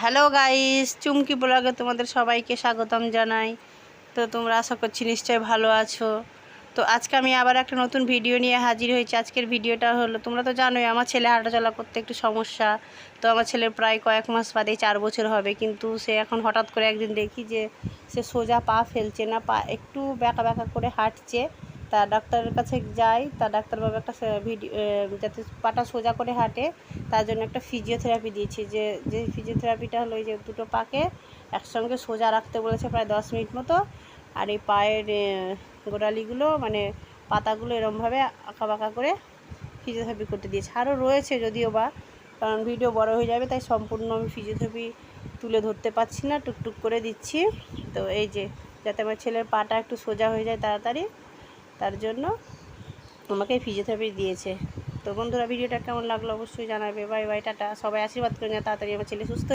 Hello guys চুমকি ব্লগে তোমাদের সবাইকে স্বাগতম জানাই। তো তোমরা আশা করছি নিশ্চয়ই ভালো আছো। তো আজকে আমি আবার একটা নতুন ভিডিও নিয়ে হাজির হয়েছি। আজকের ভিডিওটা হলো তোমরা তো জানোই, আমার ছেলে হাঁটাচলা করতে একটু সমস্যা। তো আমার ছেলের প্রায় কয়েক মাস বাদে চার বছর হবে। কিন্তু সে এখন হঠাৎ করে একদিন দেখি যে সে সোজা পা ফেলছে না, পা একটু ব্যাকা ব্যাকা করে হাঁটছে। তা ডাক্তারের কাছে যাই, তা ডাক্তারবাবু একটা ভিডিও যাতে পাটা সোজা করে হাঁটে, তার জন্য একটা ফিজিওথেরাপি দিয়েছি। যে যে ফিজিওথেরাপিটা হলো এই যে দুটো পাকে একসঙ্গে সোজা রাখতে বলেছে প্রায় দশ মিনিট মতো, আর এই পায়ের গোড়ালিগুলো মানে পাতাগুলো এরমভাবে আঁকা বাঁকা করে ফিজিওথেরাপি করতে দিয়েছে। আরও রয়েছে যদিও বা, কারণ ভিডিও বড় হয়ে যাবে, তাই সম্পূর্ণ আমি ফিজিওথেরাপি তুলে ধরতে পারছি না, টুকটুক করে দিচ্ছি। তো এই যে, যাতে আমার ছেলের পাটা একটু সোজা হয়ে যায় তাড়াতাড়ি তার জন্য আমাকে ফিজিওথেরাপি দিয়েছে। তো বন্ধুরা, ভিডিওটা কেমন লাগল অবশ্যই জানাবে। Bye bye, tata. সবাই আশীর্বাদ করে না তাড়াতাড়ি আমার ছেলে সুস্থ